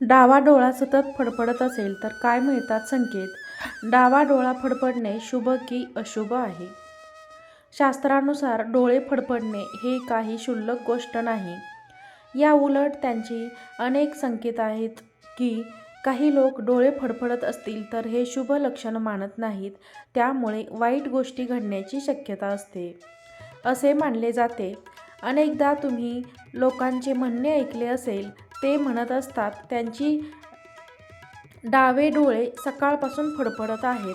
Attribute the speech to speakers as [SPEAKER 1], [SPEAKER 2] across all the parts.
[SPEAKER 1] डावा डोळा सतत फडफडत असेल तर काय मिळतात संकेत? डावा डोळा फडफडणे शुभ की अशुभ आहे? शास्त्रानुसार डोळे फडफडणे हे काही क्षुल्लक गोष्ट नाही. या उलट त्यांची अनेक संकेत आहेत की काही लोक डोळे फडफडत असतील तर हे शुभ लक्षण मानत नाहीत. त्यामुळे वाईट गोष्टी घडण्याची शक्यता असते. असे मानले जाते. अनेकदा तुम्ही लोकांचे म्हणणे ऐकले असेल ते म्हणत असतात त्यांची डावे डोळे सकाळपासून फडफडत आहेत.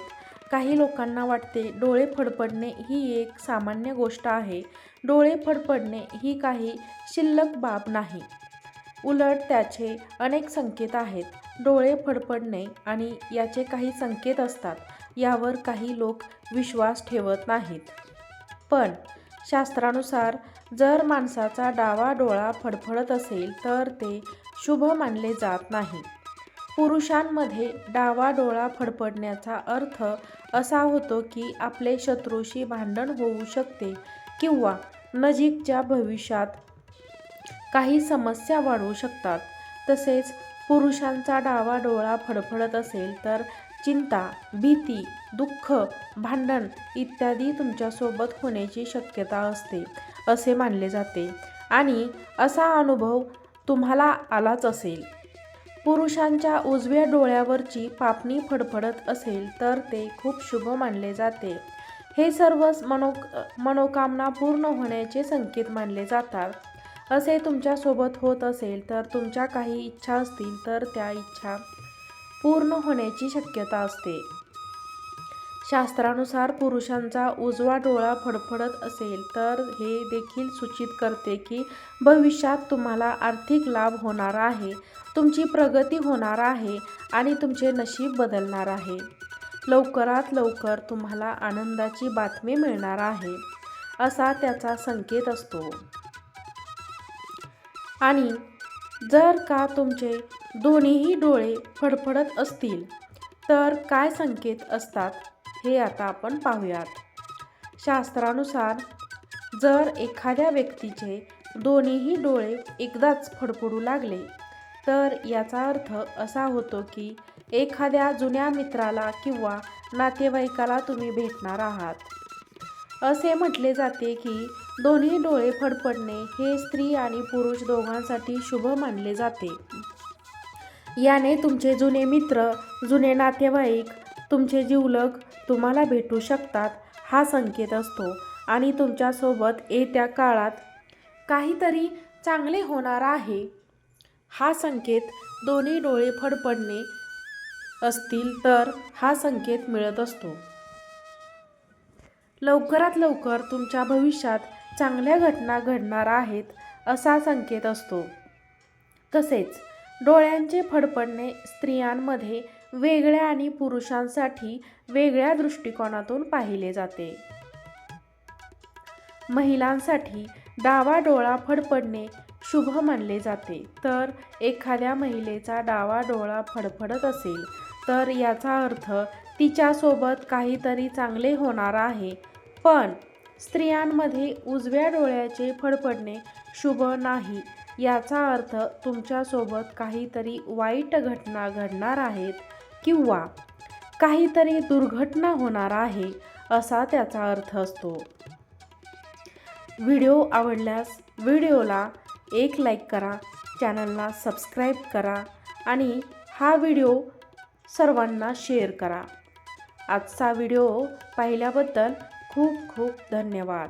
[SPEAKER 1] काही लोकांना वाटते डोळे फडफडणे ही एक सामान्य गोष्ट आहे. डोळे फडफडणे ही काही शिल्लक बाब नाही. उलट त्याचे अनेक संकेत आहेत. डोळे फडफडणे आणि याचे काही संकेत असतात. यावर काही लोक विश्वास ठेवत नाहीत. पण शास्त्रानुसार जर माणसाचा डावा डोळा फडफडत असेल तर ते शुभ मानले जात नाही. पुरुषांमध्ये डावा डोळा फडफडण्याचा अर्थ असा होतो की आपले शत्रूशी भांडण होऊ शकते किंवा नजीकच्या भविष्यात काही समस्या वाढू शकतात. तसेच पुरुषांचा डावा डोळा फडफडत असेल तर चिंता भीती दुःख भांडण इत्यादी तुमच्यासोबत होण्याची शक्यता असते असे मानले जाते. आणि असा अनुभव तुम्हाला आलाच असेल. पुरुषांच्या उजव्या डोळ्यावरची पापणी फडफडत असेल तर ते खूप शुभ मानले जाते. हे सर्व मनो मनोकामना पूर्ण होण्याचे संकेत मानले जातात. असे तुमच्यासोबत होत असेल तर तुमच्या काही इच्छा असतील तर त्या इच्छा पूर्ण होण्याची शक्यता असते. शास्त्रानुसार पुरुषांचा उजवा डोळा फडफडत असेल तर हे देखील सूचित करते की भविष्यात तुम्हाला आर्थिक लाभ होणार आहे तुमची प्रगती होणार आहे आणि तुमचे नशीब बदलणार आहे. लवकरात लवकर तुम्हाला आनंदाची बातमी मिळणार आहे असा त्याचा संकेत असतो. आणि जर का तुमचे दोन्हीही डोळे फडफडत असतील. तर काय संकेत असतात हे आता आपण पाहूयात. शास्त्रानुसार जर एखाद्या व्यक्तीचे दोन्हीही डोळे एकदाच फडफडू लागले तर याचा अर्थ असा होतो की एखाद्या जुन्या मित्राला किंवा नातेवाईकाला तुम्ही भेटणार आहात. असे म्हटले जाते की दोन्ही डोळे फडफडणे हे स्त्री आणि पुरुष दोघांसाठी शुभ मानले जाते. याने तुमचे जुने मित्र जुने नातेवाईक तुमचे जीवलग तुम्हाला भेटू शकतात हा संकेत असतो. आणि तुमच्यासोबत येत्या काळात काहीतरी चांगले होणार आहे. हा संकेत दोन्ही डोळे फडफडणे असतील तर हा संकेत मिळत असतो. लवकरात लवकर तुमच्या भविष्यात चांगल्या घटना घडणार आहेत असा संकेत असतो. तसेच डोळ्यांचे फडफडणे स्त्रियांमध्ये वेगळ्या आणि पुरुषांसाठी वेगळ्या दृष्टिकोनातून पाहिले जाते. महिलांसाठी डावा डोळा फडफडणे शुभ मानले जाते. तर एखाद्या महिलेचा डावा डोळा फडफडत असेल तर याचा अर्थ तिच्यासोबत काहीतरी चांगले होणार आहे. पण स्त्रियांमध्ये उजव्या डोळ्याचे फडफडणे शुभ नाही याचा अर्थ तुमच्यासोबत काहीतरी वाईट घटना घडणार आहेत किंवा काहीतरी दुर्घटना होणार आहे असा त्याचा अर्थ असतो. व्हिडिओ आवडल्यास व्हिडिओला एक लाईक करा चॅनलला सबस्क्राईब करा आणि हा व्हिडिओ सर्वांना शेअर करा. आजचा व्हिडिओ पाहिल्याबद्दल खूप खूप धन्यवाद.